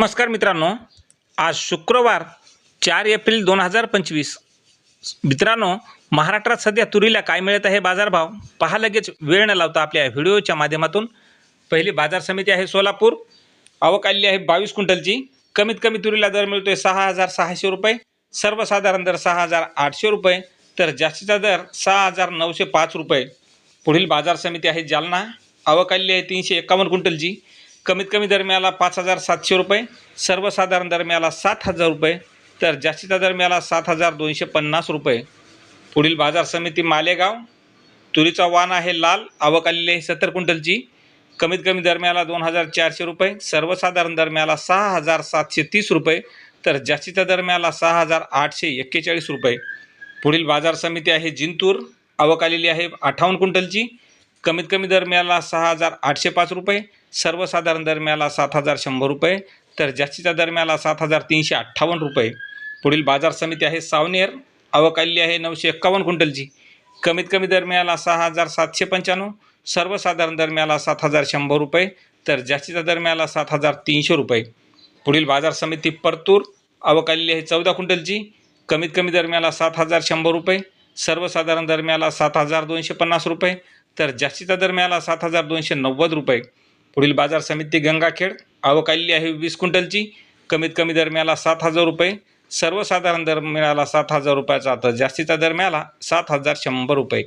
नमस्कार मित्रांनो. आज शुक्रवार चार एप्रिल दोन हजार पंचवीस. मित्रांनो महाराष्ट्रात सध्या तुरीला काय मिळत आहे बाजारभाव? पहा लगेच वेळ न लावता आपल्या व्हिडिओच्या माध्यमातून. पहिली बाजार समिती आहे सोलापूर. आवक आलेली आहे बावीस क्विंटलची. कमीत कमी तुरीला दर मिळतोय सहा हजार सहाशे रुपये. सर्वसाधारण दर सहा हजार आठशे रुपये. तर जास्तीचा दर सहा हजार नऊशे पाच रुपये. पुढील बाजार समिती आहे जालना. आवक आलेली आहे तीनशे एकावन्न क्विंटलची. कमीत कमी दरम्याला पाच हजार सातशे रुपये सर्वसाधारण दरम्याला सात हजार रुपये तर जास्तीचा दरम्याला सात हजार दोनशे पन्नास रुपये. पुढील बाजार समिती मालेगाव तुरीचा वाण आहे लाल आवक आलेली आहे सत्तर क्विंटलची. कमीत कमी दरम्याला दोन हजार चारशे रुपये सर्वसाधारण दरम्याला सहा हजार सातशे तीस रुपये तर जास्तीचा दरम्याला सहा हजार आठशे एक्केचाळीस रुपये. पुढील बाजार समिती आहे जिंतूर आवक आलेली आहे अठ्ठावन्न क्विंटलची. कमीत कमी दरम्याला सहा हजार आठशे पाच रुपये सर्वसाधारण दरम्याला सात हजार शंभर रुपये तर जास्तीच्या दरम्याला सात हजार तीनशे अठ्ठावन्न रुपये. पुढील बाजार समिती आहे सावनेर आवक आलेली आहे नऊशे एक्कावन्न क्विंटलची. कमीत कमी दरम्याला सहा हजार सातशे पंच्याण्णव सर्वसाधारण दरम्याला सात हजार शंभर रुपये तर जास्तीच्या दरम्याला सात हजार तीनशे रुपये. पुढील बाजार समिती परतूर आवक आलेली आहे चौदा क्विंटलची. कमीत कमी दरम्याला सात हजार शंभर रुपये सर्वसाधारण दरम्याला सात हजार दोनशे पन्नास रुपये तर जास्तीच्या दरम्याला सात हजार दोनशे नव्वद रुपये. पुढील बाजार समिती गंगाखेड. आवक आलेली आहे वीस क्विंटलची. कमीत कमी दर मिळाला सात हजार रुपये. सर्वसाधारण दर मिळाला सात हजार रुपयाचा. तर जास्तीचा दर मिळाला सात हजार शंभर रुपये.